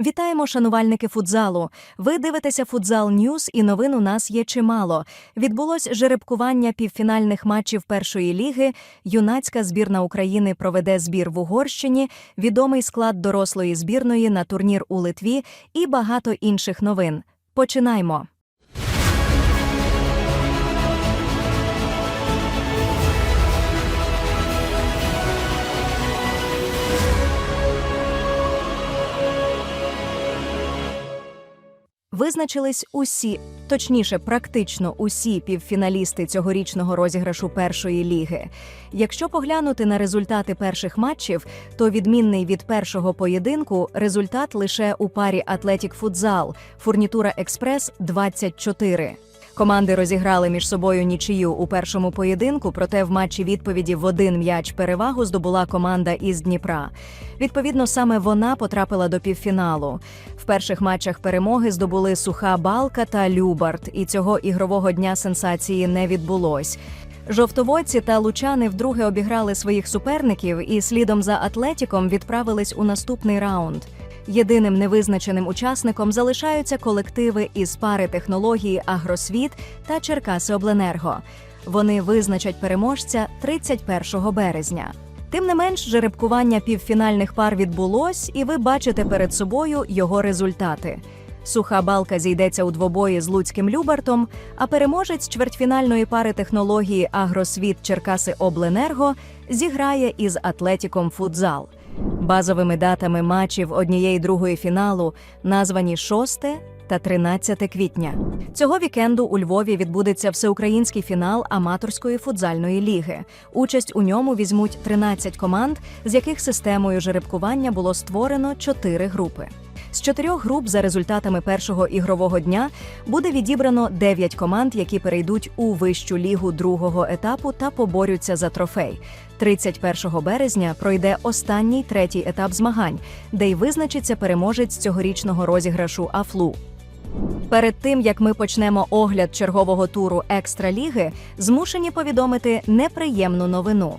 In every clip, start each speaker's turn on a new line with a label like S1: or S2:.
S1: Вітаємо, шанувальники футзалу. Ви дивитеся Футзал Ньюз, і новин у нас є чимало. Відбулось жеребкування півфінальних матчів першої ліги. Юнацька збірна України проведе збір в Угорщині, відомий склад дорослої збірної на турнір у Литві і багато інших новин. Починаймо. Визначились усі, точніше, практично усі півфіналісти цьогорічного розіграшу першої ліги. Якщо поглянути на результати перших матчів, то відмінний від першого поєдинку результат лише у парі Атлетік Футзал, Фурнітура Експрес 24. Команди розіграли між собою нічию у першому поєдинку, проте в матчі відповіді в один м'яч перевагу здобула команда із Дніпра. Відповідно, саме вона потрапила до півфіналу. В перших матчах перемоги здобули Суха Балка та Любарт, і цього ігрового дня сенсації не відбулось. Жовтоводці та лучани вдруге обіграли своїх суперників і слідом за Атлетіком відправились у наступний раунд. Єдиним невизначеним учасником залишаються колективи із пари технології Агросвіт та Черкаси Обленерго. Вони визначать переможця 31 березня. Тим не менш, жеребкування півфінальних пар відбулось, і ви бачите перед собою його результати. Суха балка зійдеться у двобої з Луцьким Любартом, а переможець чвертьфінальної пари технології Агросвіт Черкаси Обленерго зіграє із Атлетіком Футзал. Базовими датами матчів однієї другої фіналу названі 6 та 13 квітня. Цього вікенду у Львові відбудеться всеукраїнський фінал аматорської футзальної ліги. Участь у ньому візьмуть 13 команд, з яких системою жеребкування було створено 4 групи. З чотирьох груп за результатами першого ігрового дня буде відібрано 9 команд, які перейдуть у вищу лігу другого етапу та поборються за трофей. 31 березня пройде останній третій етап змагань, де й визначиться переможець цьогорічного розіграшу Афлу. Перед тим як ми почнемо огляд чергового туру екстраліги, змушені повідомити неприємну новину.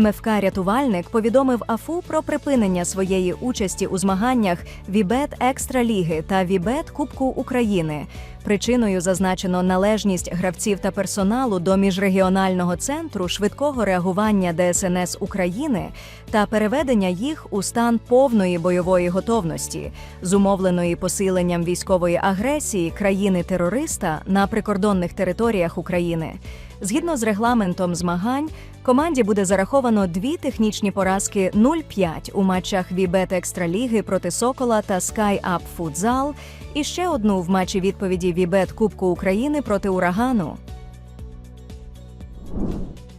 S1: МФК Рятувальник повідомив АФУ про припинення своєї участі у змаганнях Вібет Екстраліги та Вібет Кубку України. Причиною зазначено належність гравців та персоналу до міжрегіонального центру швидкого реагування ДСНС України та переведення їх у стан повної бойової готовності, зумовленої посиленням військової агресії країни-терориста на прикордонних територіях України. Згідно з регламентом змагань, команді буде зараховано дві технічні поразки 0-5 у матчах Вібет Екстраліги проти Сокола та Sky Up Futsal і ще одну в матчі відповіді Вібет Кубку України проти Урагану.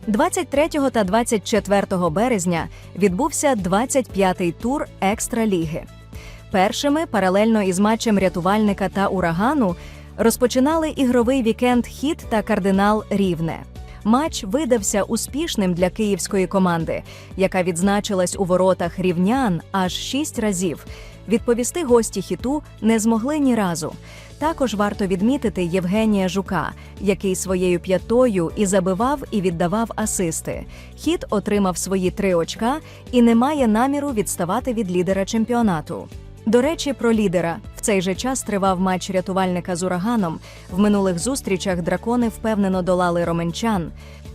S1: 23 та 24 березня відбувся 25-й тур Екстраліги. Першими, паралельно із матчем рятувальника та урагану, розпочинали ігровий вікенд Хіт та кардинал Рівне. Матч видався успішним для київської команди, яка відзначилась у воротах рівнян аж шість разів. Відповісти гості хіту не змогли ні разу. Також варто відмітити Євгенія Жука, який своєю п'ятою і забивав, і віддавав асисти. Хіт отримав свої три очка і не має наміру відставати від лідера чемпіонату. До речі, про лідера в цей же час тривав матч рятувальника з ураганом. В минулих зустрічах дракони впевнено долали роменчан.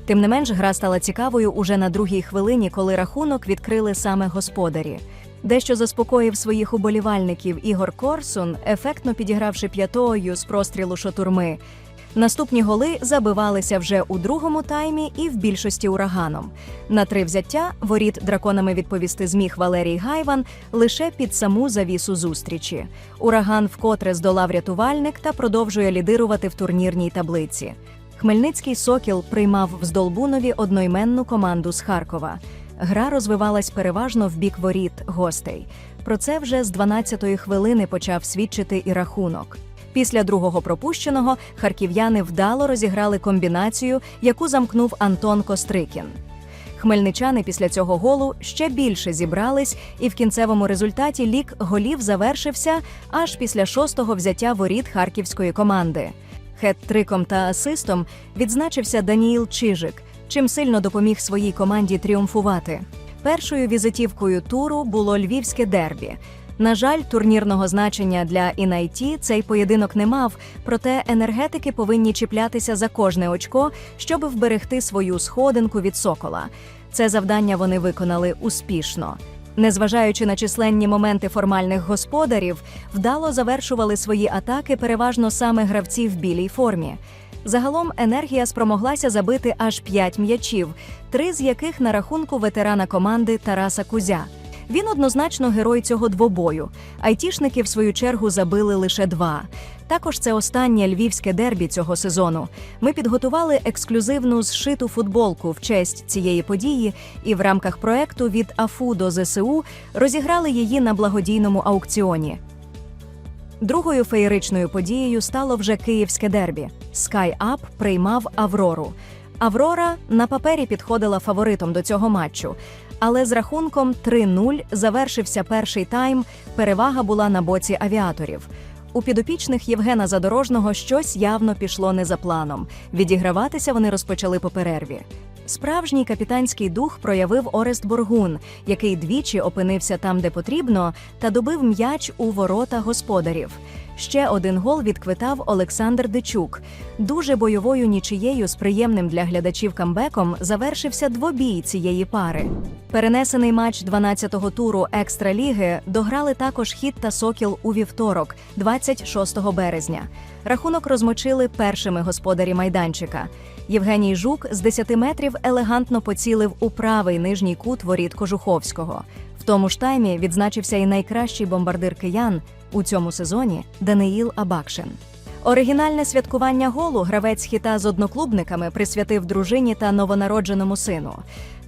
S1: Тим не менш, гра стала цікавою уже на другій хвилині, коли рахунок відкрили саме господарі. Дещо заспокоїв своїх уболівальників Ігор Корсун, ефектно підігравши п'ятою з прострілу шотурми. Наступні голи забивалися вже у другому таймі і в більшості ураганом. На три взяття воріт драконами відповісти зміг Валерій Гайван лише під саму завісу зустрічі. Ураган вкотре здолав рятувальник та продовжує лідирувати в турнірній таблиці. Хмельницький сокіл приймав в Здолбунові одноіменну команду з Харкова. Гра розвивалась переважно в бік воріт гостей. Про це вже з 12-ї хвилини почав свідчити і рахунок. Після другого пропущеного харків'яни вдало розіграли комбінацію, яку замкнув Антон Кострикін. Хмельничани після цього голу ще більше зібрались, і в кінцевому результаті лік голів завершився аж після шостого взяття воріт харківської команди. Хет-триком та асистом відзначився Даніїл Чижик, чим сильно допоміг своїй команді тріумфувати. Першою візитівкою туру було львівське дербі. На жаль, турнірного значення для Інайті цей поєдинок не мав, проте енергетики повинні чіплятися за кожне очко, щоб вберегти свою сходинку від сокола. Це завдання вони виконали успішно. Незважаючи на численні моменти формальних господарів, вдало завершували свої атаки переважно саме гравці в білій формі. Загалом енергія спромоглася забити аж п'ять м'ячів, три з яких на рахунку ветерана команди Тараса Кузя. Він однозначно герой цього двобою. Айтішники, в свою чергу, забили лише два. Також це останнє львівське дербі цього сезону. Ми підготували ексклюзивну зшиту футболку в честь цієї події, і в рамках проекту від АФУ до ЗСУ розіграли її на благодійному аукціоні. Другою феєричною подією стало вже київське дербі. SkyUp приймав Аврору. Аврора на папері підходила фаворитом до цього матчу, але з рахунком 3-0 завершився перший тайм. Перевага була на боці авіаторів. У підопічних Євгена Задорожного щось явно пішло не за планом. Відіграватися вони розпочали по перерві. Справжній капітанський дух проявив Орест Боргун, який двічі опинився там, де потрібно, та добив м'яч у ворота господарів. Ще один гол відквитав Олександр Дичук. Дуже бойовою нічиєю з приємним для глядачів камбеком завершився двобій цієї пари. Перенесений матч 12-го туру екстраліги дограли також хід та сокіл у вівторок, 26 березня. Рахунок розмочили першими господарі майданчика. Євгеній Жук з 10 метрів елегантно поцілив у правий нижній кут воріт Кожуховського. В тому ж таймі відзначився і найкращий бомбардир киян у цьому сезоні Даниїл Абакшин. Оригінальне святкування голу гравець хіта з одноклубниками присвятив дружині та новонародженому сину.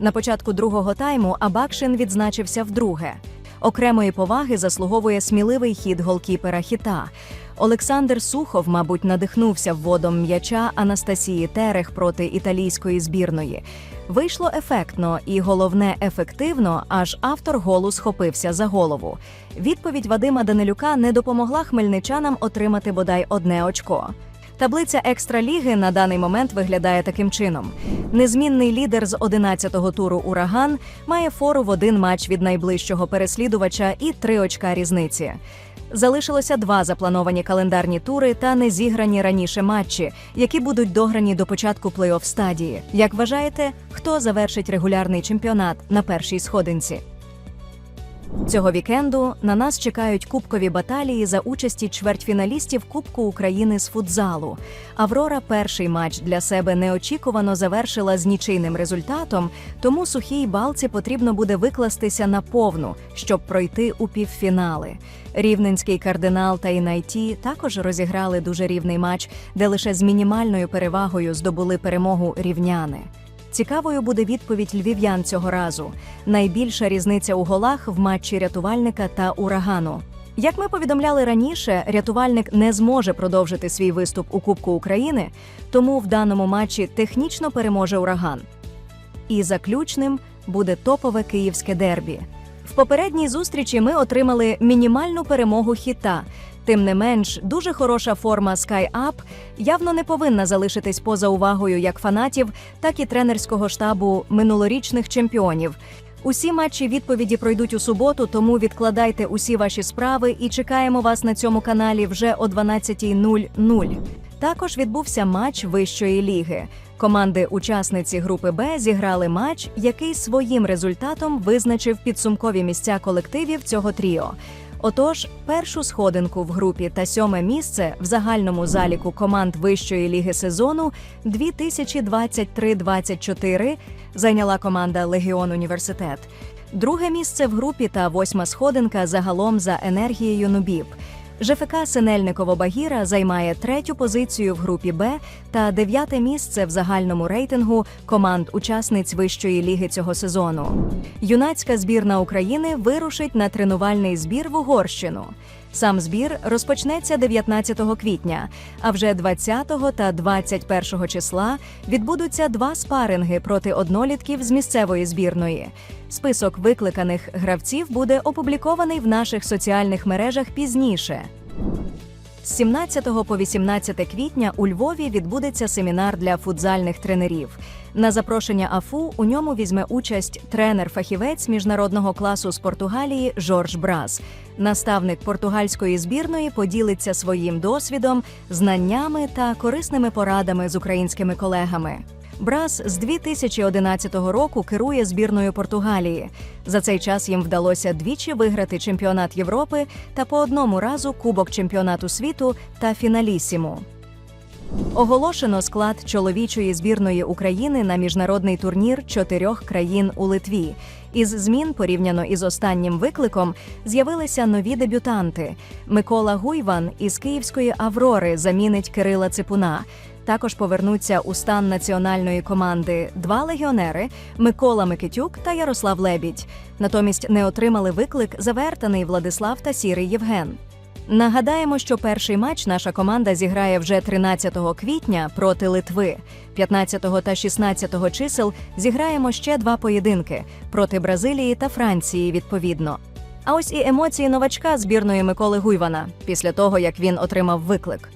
S1: На початку другого тайму Абакшин відзначився вдруге. Окремої поваги заслуговує сміливий хід голкіпера хіта. Олександр Сухов, мабуть, надихнувся вводом м'яча Анастасії Терех проти італійської збірної. Вийшло ефектно і головне ефективно, аж автор голу схопився за голову. Відповідь Вадима Данилюка не допомогла хмельничанам отримати бодай одне очко. Таблиця екстраліги на даний момент виглядає таким чином: незмінний лідер з 11-го туру Ураган має фору в один матч від найближчого переслідувача і три очка різниці. Залишилося два заплановані календарні тури та не зіграні раніше матчі, які будуть дограні до початку плей-офф стадії. Як вважаєте, хто завершить регулярний чемпіонат на першій сходинці? Цього вікенду на нас чекають кубкові баталії за участі чвертьфіналістів Кубку України з футзалу. Аврора перший матч для себе неочікувано завершила з нічийним результатом, тому сухій балці потрібно буде викластися на повну, щоб пройти у півфінали. Рівненський кардинал та Інайті також розіграли дуже рівний матч, де лише з мінімальною перевагою здобули перемогу рівняни. Цікавою буде відповідь львів'ян цього разу. Найбільша різниця у голах в матчі рятувальника та урагану. Як ми повідомляли раніше, рятувальник не зможе продовжити свій виступ у Кубку України, тому в даному матчі технічно переможе ураган. І заключним буде топове київське дербі. В попередній зустрічі ми отримали мінімальну перемогу хіта. Тим не менш, дуже хороша форма SkyUp явно не повинна залишитись поза увагою як фанатів, так і тренерського штабу минулорічних чемпіонів. Усі матчі відповіді пройдуть у суботу, тому відкладайте усі ваші справи і чекаємо вас на цьому каналі вже о 12.00. Також відбувся матч вищої ліги. Команди-учасниці групи Б зіграли матч, який своїм результатом визначив підсумкові місця колективів цього тріо. Отож, першу сходинку в групі та сьоме місце в загальному заліку команд вищої ліги сезону 2023-24 зайняла команда Легіон Університет. Друге місце в групі та восьма сходинка загалом за енергією Нубіб. ЖФК Синельниково-Багіра займає третю позицію в групі Б та дев'яте місце в загальному рейтингу команд-учасниць вищої ліги цього сезону. Юнацька збірна України вирушить на тренувальний збір в Угорщину. Сам збір розпочнеться 19 квітня, а вже 20 та 21 числа відбудуться два спаринги проти однолітків з місцевої збірної. Список викликаних гравців буде опублікований в наших соціальних мережах пізніше. З 17 по 18 квітня у Львові відбудеться семінар для футзальних тренерів. На запрошення АФУ у ньому візьме участь тренер-фахівець міжнародного класу з Португалії Жорж Брас. Наставник португальської збірної поділиться своїм досвідом, знаннями та корисними порадами з українськими колегами. Брас з 2011 року керує збірною Португалії. За цей час їм вдалося двічі виграти чемпіонат Європи та по одному разу Кубок чемпіонату світу та фіналісіму. Оголошено склад чоловічої збірної України на міжнародний турнір чотирьох країн у Литві. Із змін порівняно із останнім викликом з'явилися нові дебютанти. Микола Гуйван із Київської Аврори замінить Кирила Ципуна. Також повернуться у стан національної команди два легіонери Микола Микитюк та Ярослав Лебідь. Натомість не отримали виклик завертаний Владислав та Сірий Євген. Нагадаємо, що перший матч наша команда зіграє вже 13 квітня проти Литви. 15 та 16 чисел зіграємо ще два поєдинки проти Бразилії та Франції відповідно. А ось і емоції новачка збірної Миколи Гуйвана після того, як він отримав виклик.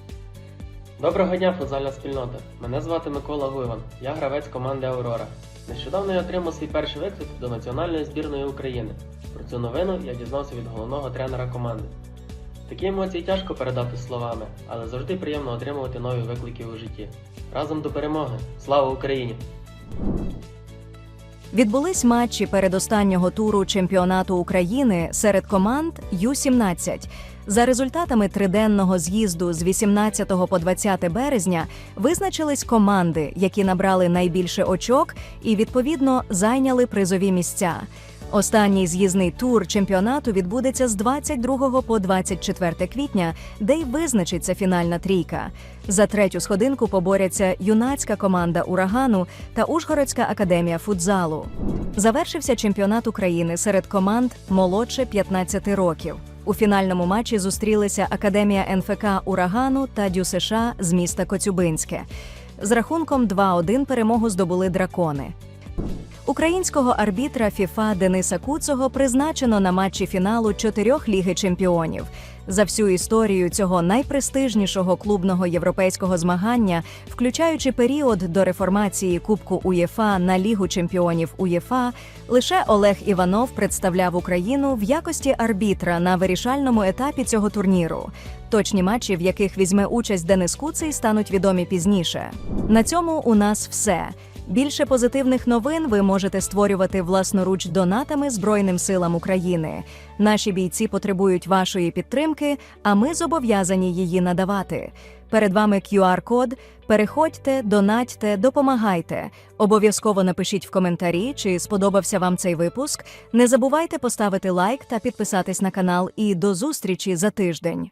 S2: Доброго дня, футзальна спільнота. Мене звати Микола Гуйван. Я гравець команди Аврора. Нещодавно я отримав свій перший виклик до національної збірної України. Про цю новину я дізнався від головного тренера команди. Такі емоції тяжко передати словами, але завжди приємно отримувати нові виклики у житті. Разом до перемоги! Слава Україні!
S1: Відбулись матчі передостаннього туру чемпіонату України серед команд Ю-17. За результатами триденного з'їзду з 18 по 20 березня визначились команди, які набрали найбільше очок і відповідно зайняли призові місця. Останній з'їзний тур чемпіонату відбудеться з 22 по 24 квітня, де й визначиться фінальна трійка. За третю сходинку поборяться юнацька команда урагану та Ужгородська академія футзалу. Завершився чемпіонат України серед команд молодше 15 років. У фінальному матчі зустрілися Академія НФК Урагану та ДЮСШ з міста Коцюбинське. З рахунком 2-1 перемогу здобули дракони. Українського арбітра ФІФА Дениса Куцого призначено на матчі фіналу чотирьох Ліги чемпіонів. За всю історію цього найпрестижнішого клубного європейського змагання, включаючи період до реформації Кубку УЄФА на Лігу чемпіонів УЄФА, лише Олег Іванов представляв Україну в якості арбітра на вирішальному етапі цього турніру. Точні матчі, в яких візьме участь Денис Куций, стануть відомі пізніше. На цьому у нас все. Більше позитивних новин ви можете створювати власноруч донатами Збройним силам України. Наші бійці потребують вашої підтримки, а ми зобов'язані її надавати. Перед вами QR-код. Переходьте, донатьте, допомагайте. Обов'язково напишіть в коментарі, чи сподобався вам цей випуск. Не забувайте поставити лайк та підписатись на канал. І до зустрічі за тиждень.